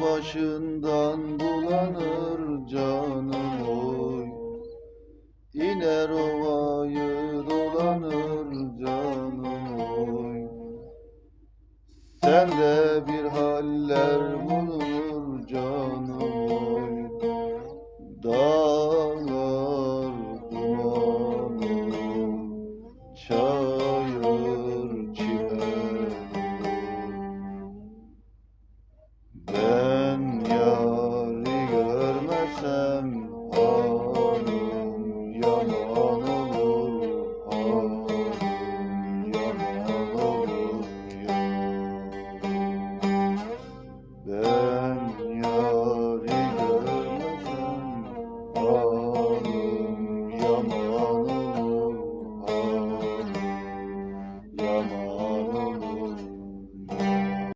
başından bulanır canım oy. İner ovayı dolanır canım oy. Sende bir haller bulunur canım Yeah.